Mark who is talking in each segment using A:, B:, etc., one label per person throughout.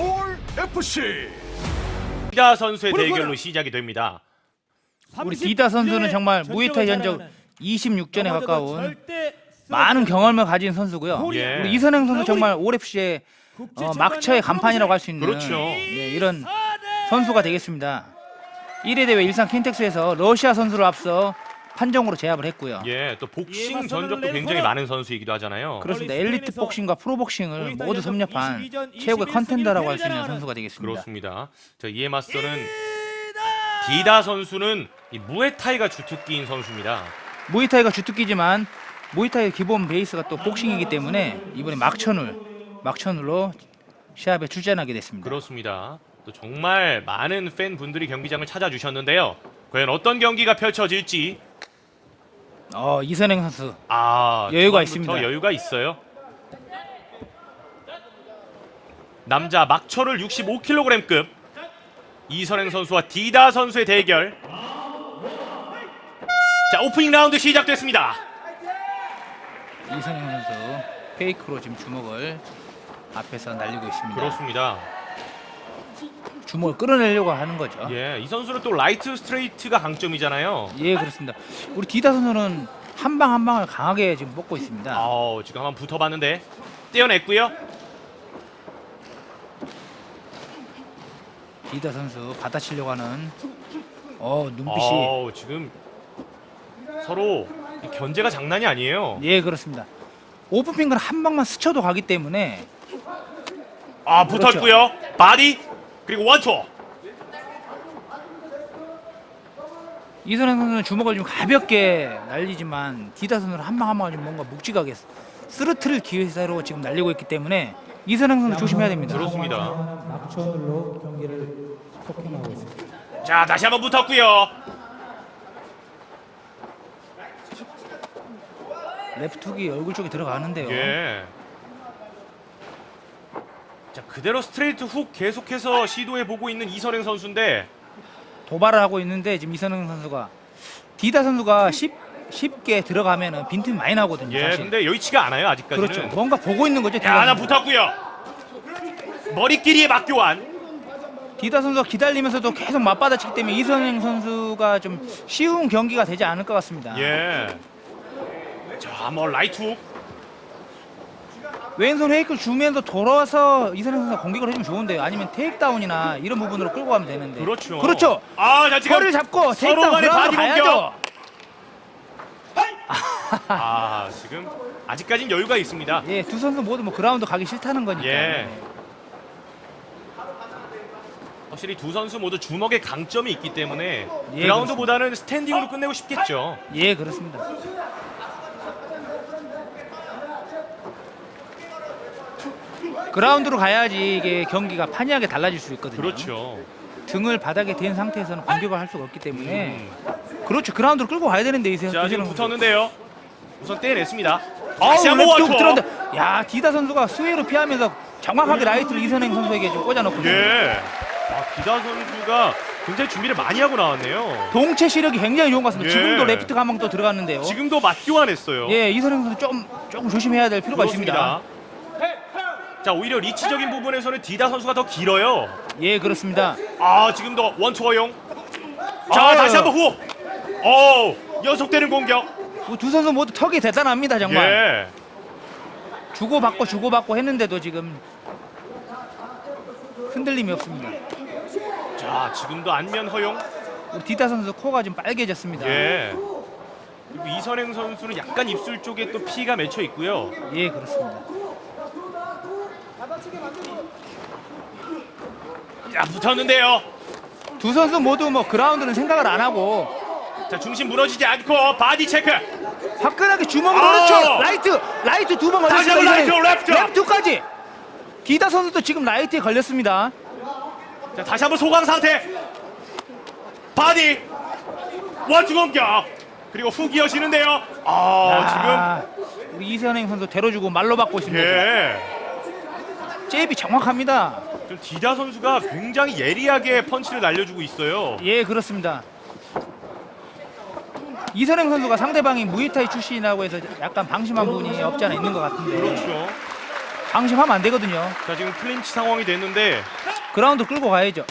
A: 올 FC
B: 디다 선수의
C: 그렇구나.
B: 대결로 시작이 됩니다.
D: 우리 디다 선수는 정말 무에타이 전적 26전에 가까운 많은 경험을 가진 선수고요.
B: 예.
D: 우리 이선행 선수 정말 올 FC의 어, 막차의 간판이라고 할 수 있는
B: 그렇죠.
D: 예, 이런 선수가 되겠습니다. 1회 대회 일산 킨텍스에서 러시아 선수를 앞서 판정으로 제압을 했고요.
B: 예, 또
C: 예,
B: 복싱
C: 맞서는
B: 전적도
C: 렌
B: 굉장히. 많은 선수이기도 하잖아요.
D: 그렇습니다. 엘리트 복싱과 프로 복싱을
C: 무에타이
D: 모두 섭렵한
C: 22전
D: 최고의
C: 21
D: 컨텐더라고 할 수 있는 선수가 되겠습니다.
B: 그렇습니다. 자, 이에 맞서는 디다 선수는 이 무에타이가 주특기인 선수입니다.
D: 무이타이가 주특기지만 무이타이의 기본 베이스가 또 복싱이기 때문에 이번에 막천을 막천으로 시합에 출전하게 됐습니다.
B: 그렇습니다. 또 정말 많은 팬분들이 경기장을 찾아주셨는데요. 과연 어떤 경기가 펼쳐질지
D: 어, 이선행 선수
B: 아
D: 여유가 있습니다.
B: 여유가 있어요. 남자 막철을 65kg급 이선행 선수와 디다 선수의 대결. 자 오프닝 라운드 시작됐습니다.
D: 이선행 선수 페이크로 지금 주먹을 앞에서 날리고 있습니다.
B: 그렇습니다.
D: 주먹을 끌어내려고 하는 거죠. 예.
B: 예, 이 선수는 또 라이트 스트레이트가 강점이잖아요.
D: 그렇습니다. 우리 디다 선수는 한 방 한 방을 강하게 지금 뽑고 있습니다.
B: 아우 지금 한번 붙어봤는데 떼어냈고요.
D: 디다 선수 받아치려고 하는 어 눈빛이
B: 아우 지금 서로 이 견제가 장난이 아니에요.
D: 예 그렇습니다. 오픈핑크는 한 방만 스쳐도 가기 때문에
B: 아
D: 그렇죠.
B: 붙었고요. 바디 그리고 원투.
D: 이선행 선수는 주먹을 좀 가볍게 날리지만 디다 선수는 한방 한 방을 좀 뭔가 묵직하게 쓰러트릴 기회로 지금 날리고 있기 때문에 이선행 선수 조심해야 됩니다.
B: 그렇습니다.
E: 막천으로 경기를 폭행하고 있습니다.
B: 자 다시 한번 붙었고요.
D: 레프트 훅이 얼굴 쪽에 들어가는데요.
B: 예. 자 그대로 스트레이트 훅 계속해서 시도해 보고 있는 이선행 선수인데
D: 도발을 하고 있는데 지금 이선행 선수가 디다 선수가 쉽, 쉽게 들어가면은 빈틈이 많이 나거든요.
B: 예
D: 사실.
B: 근데 여의치가 않아요 아직까지는.
D: 그렇죠. 뭔가 보고 있는 거죠. 디다
B: 야 하나
D: 선수.
B: 붙었고요. 머리끼리의 맞교환.
D: 디다 선수가 기다리면서도 계속 맞받아치기 때문에 이선행 선수가 좀 쉬운 경기가 되지 않을 것 같습니다.
B: 예. 자뭐 라이트 훅.
D: 왼손 헤이크를 주면서 돌아와서 이선행 선수가 공격을 해주면 좋은데요. 아니면 테이크다운이나 이런 부분으로 끌고 가면 되는데.
B: 그렇죠.
D: 그렇죠.
B: 아 자 지금
D: 허리를 잡고
B: 서로
D: 테이크다운
B: 간의 바디
D: 가야죠.
B: 아 지금 아직까진 여유가 있습니다.
D: 예, 두 선수 모두 뭐 그라운드 가기 싫다는 거니까.
B: 예. 확실히 두 선수 모두 주먹에 강점이 있기 때문에
D: 예,
B: 그라운드보다는 스탠딩으로 끝내고 싶겠죠.
D: 예, 그렇습니다. 그라운드로 가야지 이게 경기가 판이하게 달라질 수 있거든요.
B: 그렇죠.
D: 등을 바닥에 댄 상태에서는 공격을 할 수가 없기 때문에
B: 음.
D: 그렇죠. 그라운드로 끌고 가야 되는데 이세
B: 자 지금. 붙었는데요. 우선 떼냈습니다. 다시 한번.
D: 들어온다. 야, 디다 선수가 스웨로 피하면서 정확하게 라이트를 이선행 선수에게 좀 꽂아놓고
B: 예. 아, 기다 선수가 굉장히 준비를 많이 하고 나왔네요.
D: 동체 시력이 굉장히 좋은 것 같습니다.
B: 예.
D: 지금도 레프트 가방 또 들어갔는데요.
B: 지금도 맞교환했어요.
D: 예, 이선행 선수 좀 조금 조심해야 될 필요가
B: 그렇습니다.
D: 있습니다.
B: 자 오히려 리치적인 부분에서는 디다 선수가 더 길어요.
D: 예, 그렇습니다.
B: 아 지금도 원투 허용. 자
D: 아유.
B: 다시 한번 후. 오 연속되는 공격.
D: 뭐두 선수 모두 턱이 대단합니다, 정말.
B: 예.
D: 주고받고 주고받고 했는데도 지금 흔들림이 없습니다.
B: 자 지금도 안면 허용.
D: 우리 디다 선수 코가 좀 빨개졌습니다.
B: 예. 그리고 이선행 선수는 약간 입술 쪽에 또 피가 맺혀 있고요.
D: 예, 그렇습니다.
B: 자 붙었는데요.
D: 두 선수 모두 뭐 그라운드는 생각을 안 하고
B: 자 중심 무너지지 않고 바디 체크.
D: 화끈하게 주먹으로
B: 아!
D: 오른쪽 라이트 라이트 두 번
B: 다시
D: 걸렸습니다.
B: 한번
D: 이선행.
B: 라이트.
D: 레프트까지. 디다 선수도 지금 라이트에 걸렸습니다.
B: 자 다시 한번 소강 상태. 바디 원투 공격. 그리고 훅 이어지는데요. 아
D: 야, 우리 이선행 선수 대로주고 말로 받고 있습니다.
B: 예.
D: 잽이 정확합니다.
B: 좀 디다 선수가 굉장히 예리하게 펀치를 날려주고 있어요.
D: 예, 그렇습니다. 이선행 선수가 상대방이 무에타이 출신이라고 해서 약간 방심한 부분이 없지 않아 있는 것 같은데
B: 그렇죠.
D: 방심하면 안 되거든요.
B: 자 지금 클린치 상황이 됐는데
D: 그라운드 끌고 가야죠.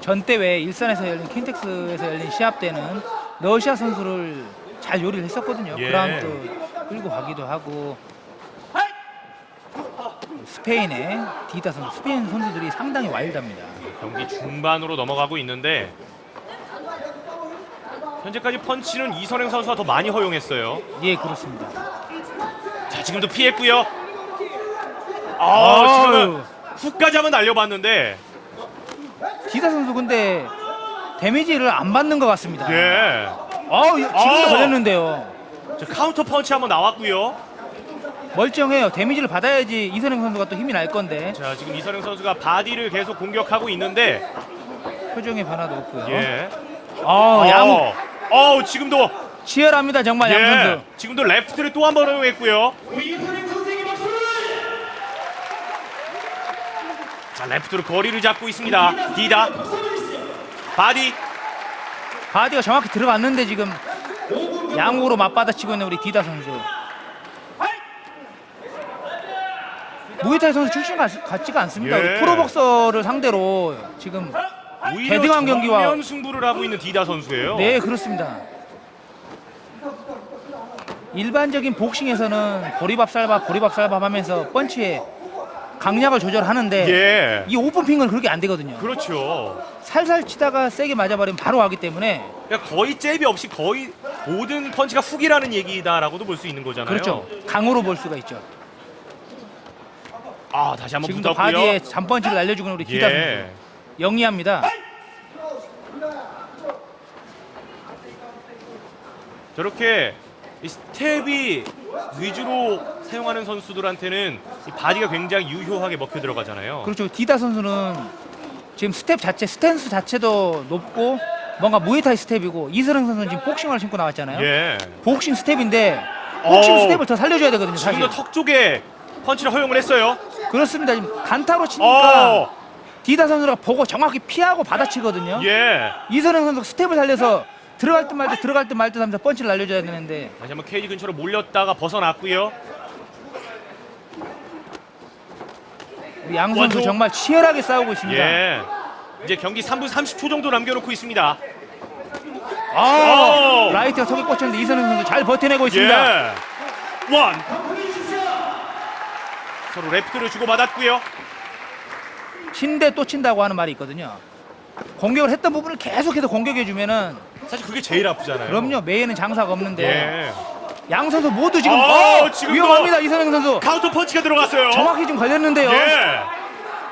D: 전 대회 일산에서 열린 킨텍스에서 열린 시합 때는 러시아 선수를 잘 요리를 했었거든요.
B: 예.
D: 그라운드 끌고 가기도 하고 스페인의 디다 선수, 스페인 선수들이 상당히 와일드합니다.
B: 경기 중반으로 넘어가고 있는데 현재까지 펀치는 이선행 선수가 더 많이 허용했어요.
D: 예, 그렇습니다.
B: 자 지금도 피했고요. 아 지금은 훅까지 한번 날려봤는데
D: 디다 선수 근데 데미지를 안 받는 것 같습니다.
B: 예.
D: 아, 지금도
B: 아.
D: 걸렸는데요.
B: 자, 카운터 펀치 한번 나왔고요.
D: 멀쩡해요. 데미지를 받아야지 이선행 선수가 또 힘이 날 건데
B: 자 지금 이선행 선수가 바디를 계속 공격하고 있는데
D: 표정의 변화도 없고요.
B: 예.
D: 어,
B: 양어 지금도
D: 치열합니다 정말 양
B: 예.
D: 선수.
B: 지금도 레프트를 또 한번 허용했고요. 자 레프트로 거리를 잡고 있습니다. 디다 바디
D: 바디가 정확히 들어갔는데 지금 양으로 맞받아치고 있는 우리 디다 선수. 무에타이 선수 출신 같, 같지가 않습니다.
B: 예.
D: 프로복서를 상대로 지금
B: 오히려
D: 대등한 경기와-
B: 정면 승부를 하고 있는 디다 선수예요.
D: 네 그렇습니다. 일반적인 복싱에서는 보리밥 쌀밥 보리밥 쌀밥 하면서 펀치에 강약을 조절하는데
B: 예.
D: 이 오픈핑은 그렇게 안 되거든요.
B: 그렇죠.
D: 살살 치다가 세게 맞아버리면 바로 가기 때문에
B: 그러니까 거의 잽이 없이 거의 모든 펀치가 훅이라는 얘기다라고도 볼 수 있는 거잖아요.
D: 그렇죠. 강으로 볼 수가 있죠.
B: 아 다시 한번
D: 지금도
B: 붙었고요.
D: 바디에 잠펀치를 날려주고 있는 우리 선수
B: 예.
D: 영리합니다.
B: 저렇게 이 스텝이 위주로 사용하는 선수들한테는 이 바디가 굉장히 유효하게 먹혀 들어가잖아요.
D: 그렇죠. 디다 선수는 지금 스텝 자체 스탠스 자체도 높고 뭔가 무에타이 스텝이고 이스랑 선수는 지금 복싱화를 신고 나왔잖아요.
B: 예.
D: 복싱 스텝인데 복싱
B: 어우.
D: 스텝을 더 살려줘야 되거든요. 사실.
B: 지금도 턱 쪽에 펀치를 허용을 했어요.
D: 그렇습니다. 지금 단타로 치니까
B: 어.
D: 디다 선수가 보고 정확히 피하고 받아치거든요.
B: 예.
D: 이선영 선수 스텝을 살려서 들어갈 듯 말듯 들어갈 듯 말듯 하면서 펀치를 날려줘야 되는데
B: 다시 한번 케이지 근처로 몰렸다가 벗어났고요.
D: 우리 양 선수
B: 원투.
D: 정말 치열하게 싸우고 있습니다.
B: 예. 이제 경기 3분 30초 정도 남겨놓고 있습니다.
D: 아,
B: 오.
D: 라이트가 턱에 꽂혔는데 이선영 선수 잘 버텨내고 있습니다.
B: 예. 원. 서로 레프트를 주고 받았고요.
D: 친데 또 친다고 하는 말이 있거든요. 공격을 했던 부분을 계속해서 공격해 주면은
B: 사실 그게 제일 아프잖아요.
D: 그럼요 매에는 장사가 없는데
B: 예.
D: 양 선수 모두 지금
B: 어,
D: 어,
B: 지금도-
D: 위험합니다 이선영 선수
B: 카운터 펀치가 들어갔어요.
D: 정확히 지금 걸렸는데요.
B: 예.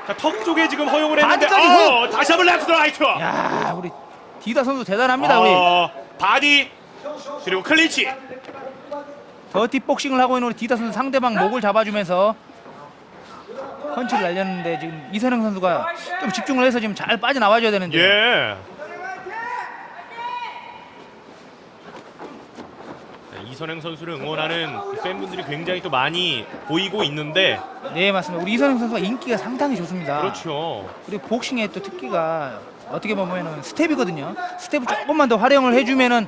B: 자, 턱 쪽에 지금 허용을 했는데
D: 바디까지
B: 어, 다시 한번 레프트 라이트.
D: 야 우리 디다 선수 대단합니다 우리
B: 어, 바디 그리고 클린치.
D: 더티 복싱을 하고 있는 우리 디다 선수 상대방 목을 잡아주면서 펀치를 날렸는데 지금 이선영 선수가 좀 집중을 해서 지금 잘 빠져나와줘야 되는데.
B: 예. 네, 이선행 선수를 응원하는 팬분들이 굉장히 또 많이 보이고 있는데.
D: 네 맞습니다. 우리 이선영 선수가 인기가 상당히 좋습니다.
B: 그렇죠.
D: 그리고 복싱의 또 특기가 어떻게 보면은 스텝이거든요. 스텝을 조금만 더 활용을 해주면은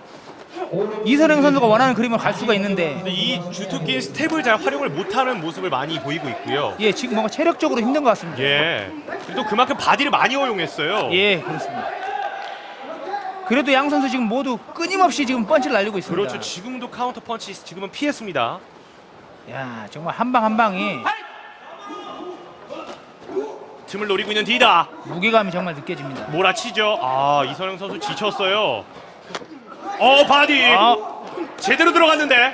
D: 이선영 선수가 원하는 그림을 갈 수가 있는데
B: 근데 이 주특기인 스텝을 잘 활용을 못하는 모습을 많이 보이고 있고요.
D: 예 지금 뭔가 체력적으로 힘든 것 같습니다
B: 예. 그리고 또 그만큼 바디를 많이 허용했어요.
D: 예 그렇습니다 그래도 양 선수 지금 모두 끊임없이 지금 펀치를 날리고 있습니다
B: 그렇죠. 지금도 카운터 펀치 지금은 피했습니다.
D: 야 정말 한 방 한 방이
B: 틈을 노리고 있는 디다.
D: 무게감이 정말 느껴집니다
B: 몰아치죠. 아 이선영 선수 지쳤어요. 어 바디
D: 아,
B: 제대로 들어갔는데.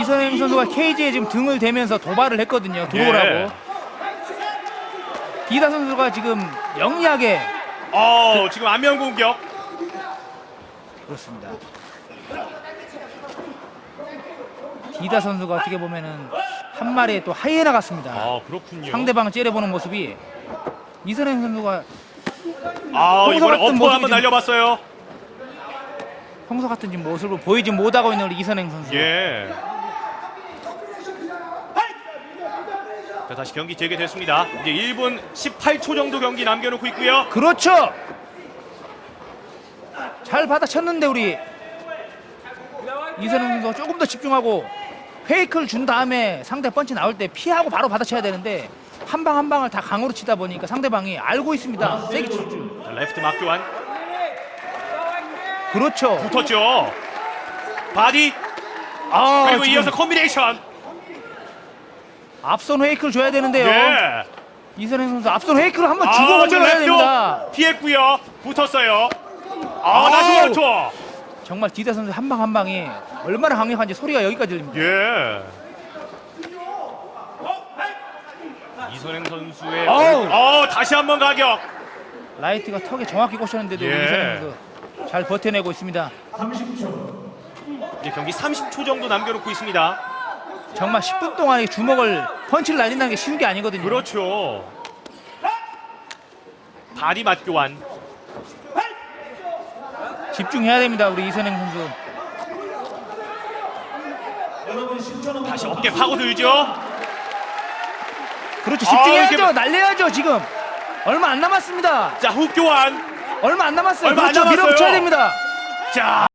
D: 이선영 선수가 케이지에 지금 등을 대면서 도발을 했거든요 들어오라고
B: 예.
D: 디다 선수가 지금 영리하게
B: 어 지금 안면 공격.
D: 그렇습니다. 디다 선수가 어떻게 보면은 한 마리의 또 하이에나 같습니다.
B: 아 그렇군요.
D: 상대방을 째려보는 모습이 이선행 선수가
B: 아 이번에 어퍼 한번
D: 좀-
B: 날려봤어요.
D: 평소 같은 지금 모습을 보이지 못하고 있는 우리 이선행 선수.
B: 예. 자 다시 경기 재개됐습니다. 이제 1분 18초 정도 경기 남겨놓고 있고요.
D: 그렇죠. 잘 받아쳤는데 우리 이선영 선수가 조금 더 집중하고 페이크를 준 다음에 상대 펀치 나올 때 피하고 바로 받아쳐야 되는데 한 방 한 방을 다 강으로 치다 보니까 상대방이 알고 있습니다. 세게 치죠.
B: 자, 레프트 막 교환
D: 그렇죠.
B: 붙었죠. 바디
D: 아,
B: 그리고
D: 지금
B: 이어서 콤비네이션.
D: 앞선 페이크를 줘야 되는데요.
B: 예.
D: 이선영 선수 앞선 페이크를 한번 주고
B: 아,
D: 먼저
B: 랩도
D: 됩니다.
B: 피했고요. 붙었어요. 아,
D: 아우.
B: 다시 원투.
D: 정말 디다 선수 한 방 한 방이 얼마나 강력한지 소리가 여기까지 들립니다.
B: 예. 이선행 선수의
D: 아우.
B: 어, 다시 한번 가격.
D: 라이트가 턱에 정확히 꽂혔는데도
B: 예.
D: 이선영 선수 잘 버텨내고 있습니다.
B: 이제 경기 30초 정도 남겨놓고 있습니다.
D: 정말 10분 동안 이 주먹을 펀치를 날린다는 게 쉬운 게 아니거든요.
B: 그렇죠. 바디 맞 교환.
D: 집중해야 됩니다, 우리 이선영 선수.
B: 다시 어깨 파고 들죠.
D: 그렇죠,
B: 아,
D: 집중해야죠,
B: 이렇게-
D: 날려야죠 지금. 얼마 안 남았습니다.
B: 자, 훅 교환.
D: 얼마 안 남았어요.
B: 얼마 안
D: 그렇죠,
B: 남았어요.
D: 밀어붙여야 됩니다.
B: 자,